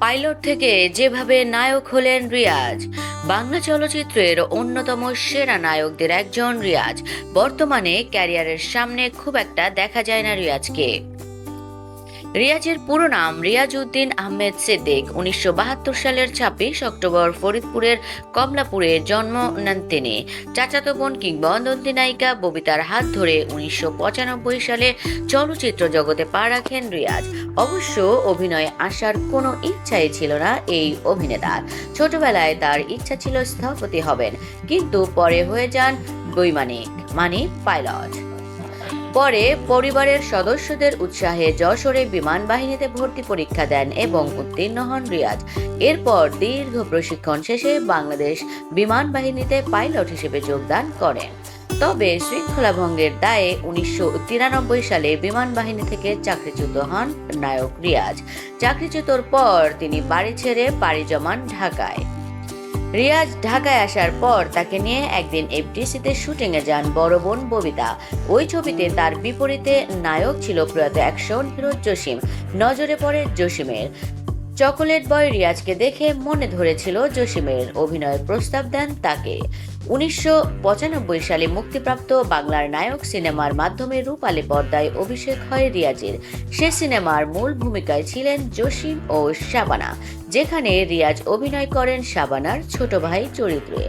Pilot থেকে যেভাবে নায়ক হলেন রিয়াজ, বাংলা চলচ্চিত্রের অন্যতম সেরা নায়কদের একজন রিয়াজ। বর্তমানে ক্যারিয়ারের সামনে খুব একটা দেখা যায় না রিয়াজকে। রিয়াজের পুরো নাম রিয়াজ উদ্দিন আহমেদ সিদ্দিক। উনিশশো সালের ছাব্বিশ অক্টোবর ফরিদপুরের কমলাপুরে জন্ম নেন তিনি। চাচাতো বোন কিংবদন্তি নায়িকা ববিতার হাত ধরে উনিশশো পঁচানব্বই সালে চলচ্চিত্র জগতে পা রাখেন রিয়াজ। অবশ্য অভিনয়ে আসার কোনো ইচ্ছাই ছিল না এই অভিনেতার ছোটবেলায় তার ইচ্ছা ছিল স্থপতি হবেন, কিন্তু পরে হয়ে যান বৈমানিক মানে পাইলট। পরে পরিবারের সদস্যদের উৎসাহে যশোরে বিমান বাহিনীতে ভর্তি পরীক্ষা দেন এবং উত্তীর্ণ হন রিয়াজ। এরপর দীর্ঘ প্রশিক্ষণ শেষে বাংলাদেশ বিমান বাহিনীতে পাইলট হিসেবে যোগদান করেন। তবে শৃঙ্খলা ভঙ্গের দায়ে উনিশশো তিরানব্বই সালে বিমান বাহিনী থেকে চাকরিচ্যুত হন নায়ক রিয়াজ। চাকরিচ্যুতর পর তিনি বাড়ি ছেড়ে পাড়ি জমান ঢাকায়। রিয়াজ ঢাকায় আসার পর তাকে নিয়ে একদিন এফডিসিতে শুটিংয়ে যান বড় বোন ববিতা। ওই ছবিতে তার বিপরীতে নায়ক ছিল প্রয়াত অ্যাকশন হিরো জসিম। নজরে পড়ে জসিমের। চকোলেট বয় রিয়াজকে দেখে মনে ধরেছিল জসিমের অভিনয়ের প্রস্তাব দেন তাকে। উনিশশো পঁচানব্বই সালে মুক্তিপ্রাপ্ত বাংলার নায়ক সিনেমার মাধ্যমে রূপালী পর্দায় অভিষেক হয় রিয়াজের। সে সিনেমার মূল ভূমিকায় ছিলেন জসিম ও শাবানা, যেখানে রিয়াজ অভিনয় করেন শাবানার ছোট ভাই চরিত্রে।